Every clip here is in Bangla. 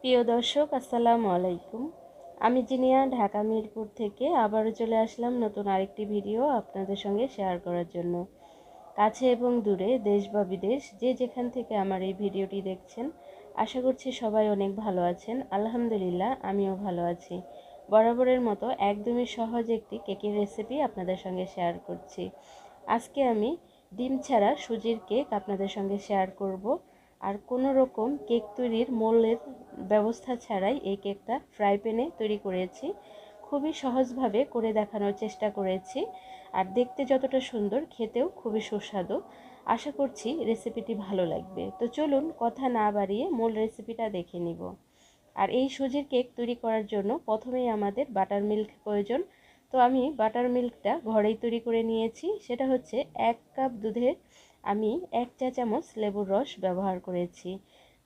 প্রিয় দর্শক, আসসালামু আলাইকুম। আমি জিনিয়া, ঢাকা মিরপুর থেকে আবারও চলে আসলাম নতুন আরেকটি ভিডিও আপনাদের সঙ্গে শেয়ার করার জন্য। কাছে এবং দূরে দেশ বা বিদেশ, যে যেখান থেকে আমার এই ভিডিওটি দেখছেন, আশা করছি সবাই অনেক ভালো আছেন। আলহামদুলিল্লাহ, আমিও ভালো আছি। বরাবরের মতো একদমই সহজ একটি কেকের রেসিপি আপনাদের সঙ্গে শেয়ার করছি। আজকে আমি ডিম ছাড়া সুজির কেক আপনাদের সঙ্গে শেয়ার করব। আর কোনো রকম কেক তৈরির মোলের ব্যবস্থা ছাড়াই এই কেকটা ফ্রাই প্যানে তৈরি করেছি। খুবই সহজভাবে করে দেখানোর চেষ্টা করেছি আর দেখতে যতটা সুন্দর, খেতেও খুবই সুস্বাদু। আশা করছি রেসিপিটি ভালো লাগবে। তো চলুন কথা না বাড়িয়ে মূল রেসিপিটা দেখে নিব। আর এই সুজির কেক তৈরি করার জন্য প্রথমেই আমাদের বাটার মিল্ক প্রয়োজন। তো আমি বাটার মিল্কটা ঘরেই তৈরি করে নিয়েছি। সেটা হচ্ছে এক কাপ দুধের আমি এক চা চামচ লেবুর রস ব্যবহার করেছি।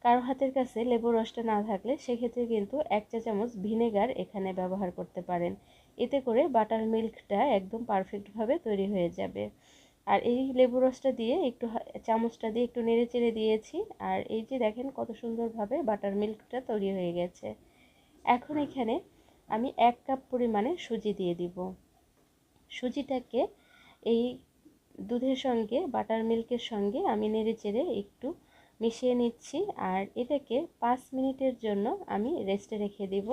কারও হাতের কাছে লেবুর রসটা না থাকলে সেক্ষেত্রে কিন্তু এক চা চামচ ভিনেগার এখানে ব্যবহার করতে পারেন। এতে করে বাটার মিল্কটা একদম পারফেক্টভাবে তৈরি হয়ে যাবে। আর এই লেবু রসটা দিয়ে একটু চামচটা দিয়ে একটু নেড়ে চেড়ে দিয়েছি। আর এই যে দেখেন কত সুন্দরভাবে বাটার মিল্কটা তৈরি হয়ে গেছে। এখন এখানে আমি এক কাপ পরিমাণে সুজি দিয়ে দিব। সুজিটাকে এই দুধের সঙ্গে বাটার মিল্কের সঙ্গে আমি নেড়ে চেড়ে একটু মিশিয়ে নিচ্ছি। আর এটাকে পাঁচ মিনিটের জন্য আমি রেস্টে রেখে দিব।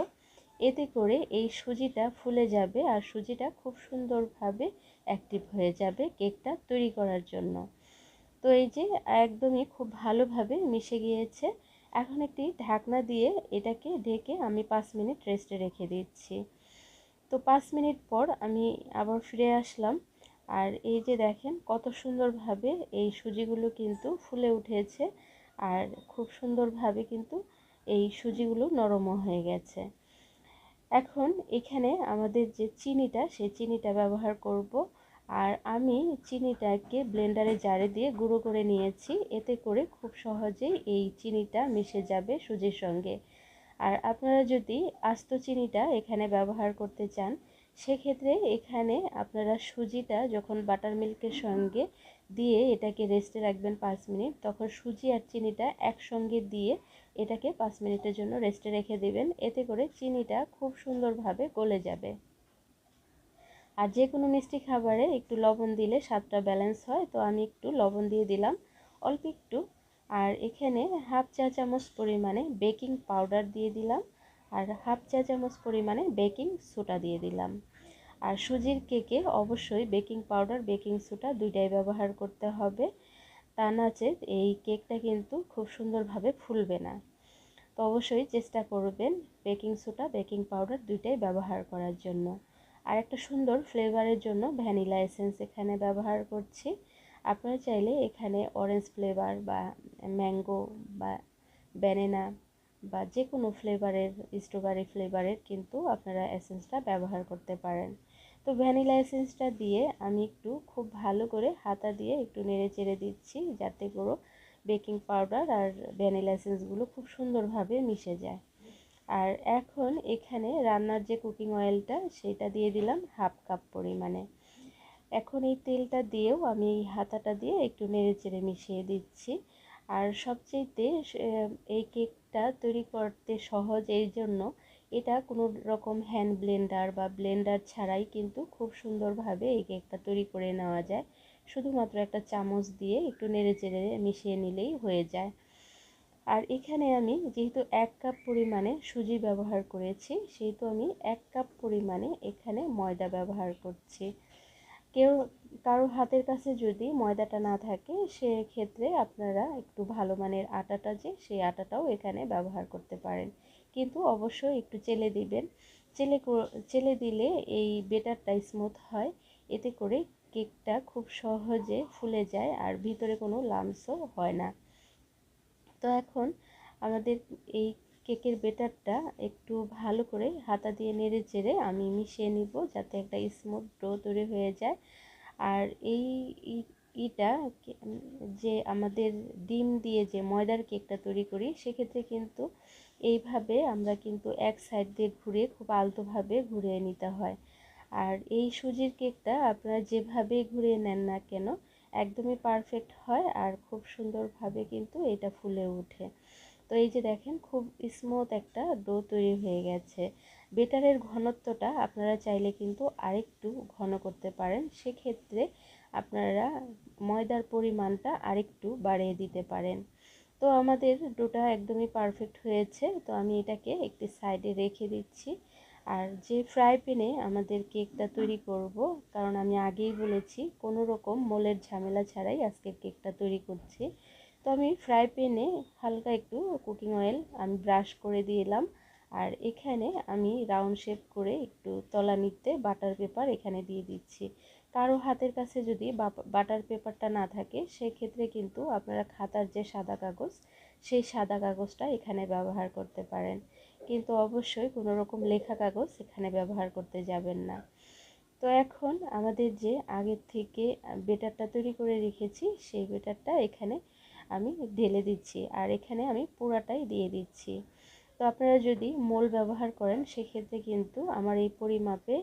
এতে করে এই সুজিটা ফুলে যাবে আর সুজিটা খুব সুন্দরভাবে অ্যাক্টিভ হয়ে যাবে কেকটা তৈরি করার জন্য। তো এই যে একদমই খুব ভালোভাবে মিশে গিয়েছে। এখন একটি ঢাকনা দিয়ে এটাকে ঢেকে আমি পাঁচ মিনিট রেস্টে রেখে দিচ্ছি। তো পাঁচ মিনিট পর আমি আবার ফিরে আসলাম। আর এই যে দেখেন, কত সুন্দরভাবে এই সুজিগুলো কিন্তু ফুলে উঠেছে আর খুব সুন্দরভাবে কিন্তু এই সুজিগুলো নরমও হয়ে গেছে। এখন এখানে আমাদের যে চিনিটা, সেই চিনিটা ব্যবহার করব আর আমি চিনিটাকে ব্লেন্ডারে জারে দিয়ে গুঁড়ো করে নিয়েছি। এতে করে খুব সহজেই এই চিনিটা মিশে যাবে সুজির সঙ্গে। আর আপনারা যদি আস্ত চিনিটা এখানে ব্যবহার করতে চান সেক্ষেত্রে এখানে আপনারা সুজিটা যখন বাটার মিল্কের সঙ্গে দিয়ে এটাকে রেস্টে রাখবেন পাঁচ মিনিট, তখন সুজি আর চিনিটা একসঙ্গে দিয়ে এটাকে পাঁচ মিনিটের জন্য রেস্টে রেখে দেবেন। এতে করে চিনিটা খুব সুন্দরভাবে গলে যাবে। আর যে কোনো মিষ্টি খাবারে একটু লবণ দিলে স্বাদটা ব্যালেন্স হয়। তো আমি একটু লবণ দিয়ে দিলাম, অল্প একটু। আর এখানে হাফ চা চামচ পরিমাণে বেকিং পাউডার দিয়ে দিলাম। আর হাফ চা চামচ পরিমাণে বেকিং সোডা দিয়ে দিলাম। আর সুজির কেকে অবশ্যই বেকিং পাউডার, বেকিং সোডা দুইটাই ব্যবহার করতে হবে। তা নাচে এই কেকটা কিন্তু খুব সুন্দরভাবে ফুলবে না। তো অবশ্যই চেষ্টা করবেন বেকিং সোডা, বেকিং পাউডার দুইটাই ব্যবহার করার জন্য। আর একটা সুন্দর ফ্লেভারের জন্য ভ্যানিলা এসেন্স এখানে ব্যবহার করছি। আপনারা চাইলে এখানে অরেঞ্জ ফ্লেভার বা ম্যাঙ্গো বা ব্যানেনা বা যে কোনো ফ্লেভারের স্ট্রবেরি ফ্লেভারের কিন্তু আপনারা এসেন্সটা ব্যবহার করতে পারেন। তো ভ্যানিলা এসেন্সটা দিয়ে আমি একটু খুব ভালো করে হাতা দিয়ে একটু নেড়ে চেড়ে দিচ্ছি যাতে করে বেকিং পাউডার আর ভ্যানিলা এসেন্সগুলো খুব সুন্দরভাবে মিশে যায়। আর এখন এখানে রান্নার যে কুকিং অয়েলটা সেটা দিয়ে দিলাম হাফ কাপ পরিমাণে। এখন এই তেলটা দিয়েও আমি এই হাতাটা দিয়ে একটু নেড়ে চেড়ে মিশিয়ে দিচ্ছি। আর সবচেয়েতে এই কেকটা তৈরি করতে সহজ এই জন্য এটা কোনো রকম হ্যান্ড ব্লেন্ডার বা ব্লেন্ডার ছাড়াই কিন্তু খুব সুন্দরভাবে এই কেকটা তৈরি করে নেওয়া যায়। শুধুমাত্র একটা চামচ দিয়ে একটু নেড়ে চেড়ে মিশিয়ে নিলেই হয়ে যায়। আর এখানে আমি যেহেতু এক কাপ পরিমাণে সুজি ব্যবহার করেছি, সেহেতু আমি এক কাপ পরিমাণে এখানে ময়দা ব্যবহার করছি। কেউ কারও হাতের কাছে যদি ময়দাটা না থাকে, সেক্ষেত্রে আপনারা একটু ভালো মানের আটাটা যে, সেই আটাটাও এখানে ব্যবহার করতে পারেন। কিন্তু অবশ্যই একটু চেলে দিবেন। চেলে চেলে দিলে এই বেটারটা স্মুথ হয়। এতে করে কেকটা খুব সহজে ফুলে যায় আর ভিতরে কোনো লামসও হয় না। তো এখন আমাদের এই কেকের বেটারটা একটু ভালো করে হাতা দিয়ে নেড়ে চেড়ে আমি মিশিয়ে নিব যাতে একটা স্মুথ ডো তৈরি হয়ে যায়। আর এই ইটা যে আমাদের ডিম দিয়ে যে ময়দার কেকটা তৈরি করি, সেক্ষেত্রে কিন্তু এইভাবে আমরা কিন্তু এক সাইড দিয়ে ঘুরে খুব আলতোভাবে ঘুরিয়ে নিতে হয়। আর এই সুজির কেকটা আপনারা যেভাবে ঘুরিয়ে নেন না কেন, একদমই পারফেক্ট হয় আর খুব সুন্দরভাবে কিন্তু এটা ফুলে ওঠে। তো এই যে দেখেন, খুব স্মুথ একটা ডো তৈরি হয়ে গেছে। বেটারের ঘনত্বটা আপনারা চাইলে কিন্তু আরেকটু ঘন করতে পারেন। সেক্ষেত্রে আপনারা ময়দার পরিমাণটা আরেকটু বাড়িয়ে দিতে পারেন। তো আমাদের ডোটা একদমই পারফেক্ট হয়েছে। তো আমি এটাকে একটি সাইডে রেখে দিচ্ছি। আর যে ফ্রাই প্যানে আমাদের কেকটা তৈরি করব, কারণ আমি আগেই বলেছি, কোনো রকম মোলের ঝামেলা ছাড়াই আজকের কেকটা তৈরি করছি। আমি ফ্রাই প্যানে হালকা একটু কুকিং অয়েল আমি ব্রাশ করে দিলাম আর এখানে আমি রাউন্ড শেপ করে একটু তলানিতে বাটার পেপার এখানে দিয়ে দিচ্ছি। কারও হাতের কাছে যদি বাটার পেপারটা না থাকে, সেক্ষেত্রে কিন্তু আপনারা খাতার যে সাদা কাগজ, সেই সাদা কাগজটা এখানে ব্যবহার করতে পারেন। কিন্তু অবশ্যই কোনো রকম লেখা কাগজ এখানে ব্যবহার করতে যাবেন না। তো এখন আমাদের যে আগের থেকে বেটারটা তৈরি করে রেখেছি, সেই বেটারটা এখানে আমি ঢেলে দিচ্ছি আর এখানে আমি পুরাটাই দিয়ে দিচ্ছি। তো আপনারা যদি মোল ব্যবহার করেন, সেক্ষেত্রে কিন্তু আমার এই পরিমাপে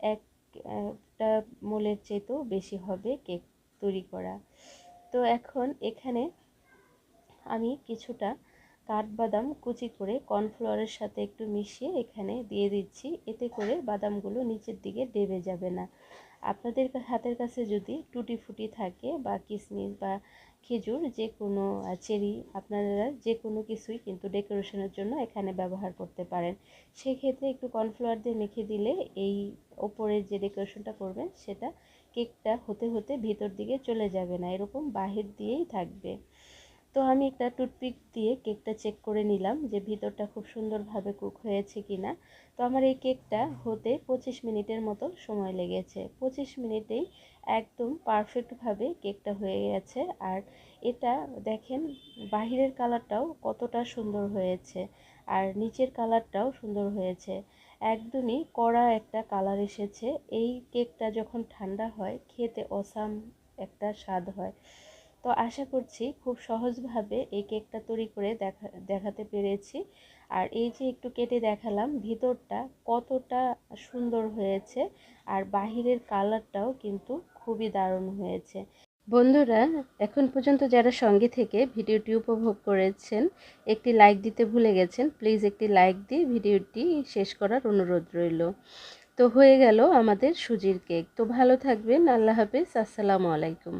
একটা মোলের চেয়েতেও বেশি হবে কেক তৈরি করা। তো এখন এখানে আমি কিছুটা কাঠবাদাম কুচি করে কর্নফ্লাওয়ারের সাথে একটু মিশিয়ে এখানে দিয়ে দিচ্ছি। এতে করে বাদামগুলো নিচের দিকে ডেবে যাবে না। আপনাদের হাতের কাছে যদি টুটি ফুটি থাকে বা কিশমিশ বা খেজুর যে কোনো চেরি আপনারা যে কোনো কিছুই কিন্তু ডেকোরেশনের জন্য এখানে ব্যবহার করতে পারেন। সেক্ষেত্রে একটু কর্নফ্লাওয়ার দিয়ে মেখে দিলে এই ওপরের যে ডেকোরেশনটা করবেন সেটা কেকটা হতে হতে ভিতর দিকে চলে যাবে না, এরকম বাহির দিয়েই থাকবে। তো আমি একটা টুথপিক দিয়ে কেকটা চেক করে নিলাম যে ভিতরটা খুব সুন্দরভাবে কুক হয়েছে কি না তো আমার এই কেকটা হতে পঁচিশ মিনিটের মতো সময় লেগেছে। পঁচিশ মিনিটেই একদম পারফেক্টভাবে কেকটা হয়ে গেছে। আর এটা দেখেন, বাহিরের কালারটাও কতটা সুন্দর হয়েছে আর নিচের কালারটাও সুন্দর হয়েছে। একদমই কড়া একটা কালার এসেছে। এই কেকটা যখন ঠান্ডা হয়, খেতে অসাম একটা স্বাদ হয়। তো আশা করছি খুব সহজভাবে এই কেকটা তৈরি করে দেখা, দেখাতে পেরেছি। আর এই যে একটু কেটে দেখালাম, ভিতরটা কতটা সুন্দর হয়েছে আর বাহিরের কালারটাও কিন্তু খুবই দারুণ হয়েছে। বন্ধুরা, এখন পর্যন্ত যারা সঙ্গে থেকে ভিডিওটি উপভোগ করেছেন, একটি লাইক দিতে ভুলে গেছেন, প্লিজ একটি লাইক দিয়ে ভিডিওটি শেষ করার অনুরোধ রইল। তো হয়ে গেল আমাদের সুজির কেক। তো ভালো থাকবেন, আল্লাহ হাফিজ, আসসালামু আলাইকুম।